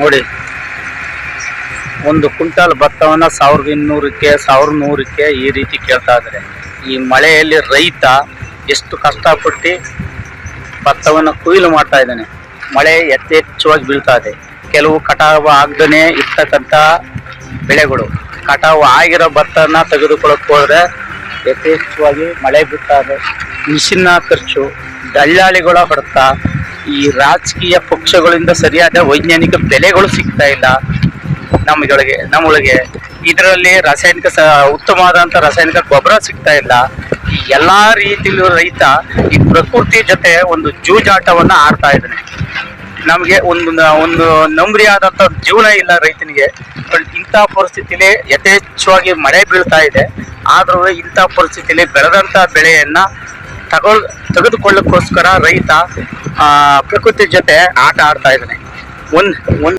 ನೋಡಿ. ಒಂದು ಕ್ವಿಂಟಾಲ್ ಭತ್ತವನ್ನು ಸಾವಿರದ ಇನ್ನೂರಕ್ಕೆ, ಸಾವಿರದ ನೂರಕ್ಕೆ ಈ ರೀತಿ ಕೇಳ್ತಾ ಇದ್ದಾರೆ. ಈ ಮಳೆಯಲ್ಲಿ ರೈತ ಎಷ್ಟು ಕಷ್ಟಪಟ್ಟು ಭತ್ತವನ್ನು ಕೊಯ್ಲು ಮಾಡ್ತಾ ಇದ್ದಾನೆ. ಮಳೆ ಯಥೇಚ್ಛವಾಗಿ ಬೀಳ್ತಾ ಇದೆ. ಕೆಲವು ಕಟಾವು ಆಗದೇ ಇರ್ತಕ್ಕಂಥ ಬೆಳೆಗಳು. ಕಟಾವು ಆಗಿರೋ ಭತ್ತನ ತೆಗೆದುಕೊಳ್ಳೋಕೆ ಹೋದ್ರೆ ಯಥೇಚ್ಛವಾಗಿ ಮಳೆ ಬೀಳ್ತಾ ಇದೆ. ಮಿಷಿನ್ನ ಖರ್ಚು, ದಲ್ಲಾಳಿಗಳ ಹೊಡೆತ ಈ ರಾಜಕೀಯ ಪಕ್ಷಗಳಿಂದ ಸರಿಯಾದ ವೈಜ್ಞಾನಿಕ ಬೆಲೆಗಳು ಸಿಗ್ತಾ ಇಲ್ಲ ನಮಗೊಳಗೆ ನಮ್ಮೊಳಗೆ. ಇದರಲ್ಲಿ ರಾಸಾಯನಿಕ ಸ ಉತ್ತಮವಾದಂಥ ರಾಸಾಯನಿಕ ಗೊಬ್ಬರ ಸಿಗ್ತಾ ಇಲ್ಲ. ಈ ಎಲ್ಲ ರೀತಿಯಲ್ಲೂ ರೈತ ಈ ಪ್ರಕೃತಿ ಜೊತೆ ಒಂದು ಜೂಜಾಟವನ್ನು ಆಡ್ತಾ ಇದ್ದಾನೆ ನಮಗೆ ಒಂದು ಒಂದು ನಂಬರಿ ಆದಂಥ ಜೀವನ ಇಲ್ಲ ರೈತನಿಗೆ. ಬಟ್ ಇಂಥ ಪರಿಸ್ಥಿತಿಲಿ ಯಥೇಚ್ಛವಾಗಿ ಮಳೆ ಬೀಳ್ತಾ ಇದೆ. ಆದರೂ ಇಂಥ ಪರಿಸ್ಥಿತಿಲಿ ಬೆಳೆದಂಥ ಬೆಳೆಯನ್ನು ತಗೊಳ್, ತೆಗೆದುಕೊಳ್ಳೋಕ್ಕೋಸ್ಕರ ರೈತ ಆ ಪ್ರಕೃತಿ ಜೊತೆ ಆಟ ಆಡ್ತಾ ಇದ್ದಾನೆ. ಒಂದ್ ಒಂದ್